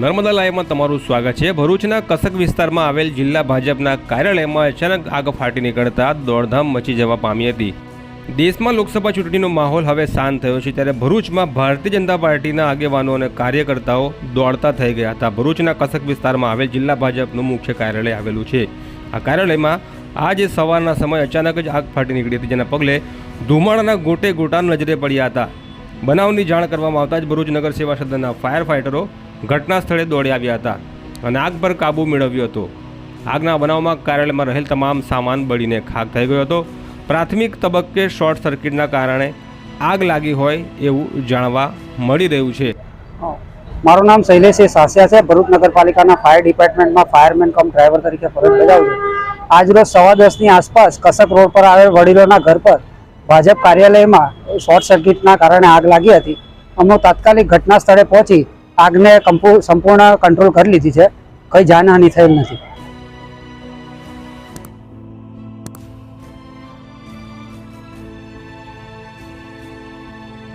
નર્મદા લાઈવમાં તમારું સ્વાગત છે. ભરૂચના કસક વિસ્તારમાં આવેલ જિલ્લા ભાજપના કાર્યાલયમાં અચાનક આગ ફાટી નીકળતા દોડધામ મચી જવા પામી હતી. દેશમાં લોકસભા ચૂંટણીનો માહોલ હવે શાંત થયો છે, ત્યારે ભરૂચમાં ભારતીય જનતા પાર્ટીના આગેવાનો અને કાર્યકર્તાઓ દોડતા થઈ ગયા હતા. ભરૂચના કસક વિસ્તારમાં આવેલ જિલ્લા ભાજપનું મુખ્ય કાર્યાલય આવેલું છે. આ કાર્યાલયમાં આજે સવારના સમયે અચાનક જ આગ ફાટી નીકળી હતી, જેના પગલે ધુમાડાના ગોટે ગોટા નજરે પડ્યા હતા. બનાવની જાણ કરવામાં આવતા જ ભરૂચ નગર સદનના ફાયર ફાઇટરો ઘટના સ્થળે દોડી આવ્યા હતા અને આગ પર કાબૂ મેળવ્યો હતો. આગના બનાવમાં કાર્યાલયમાં રહેલ તમામ સામાન બળીને ખાક થઈ ગયો હતો. પ્રાથમિક તબક્કે શોર્ટ સર્કિટના કારણે આગ લાગી હોય એવું જાણવા મળી રહ્યું છે. મારું નામ શૈલેષ સાસિયા છે. ભરૂચ નગરપાલિકાના ફાયર ડિપાર્ટમેન્ટમાં ફાયરમેન કમ ડ્રાઈવર તરીકે ફરજ બજાવું છું. આજરોજ સવા દસની આસપાસ કસક રોડ પર આવેલ વડીલોના ઘર પર ભાજપ કાર્યાલયમાં શોર્ટ સર્કિટના કારણે આગ લાગી હતી. અમે તાત્કાલિક ઘટના સ્થળે પહોંચી આગને સંપૂર્ણ કંટ્રોલ કરી લીધી છે. કંઈ જાનહાનિ થયેલ નથી.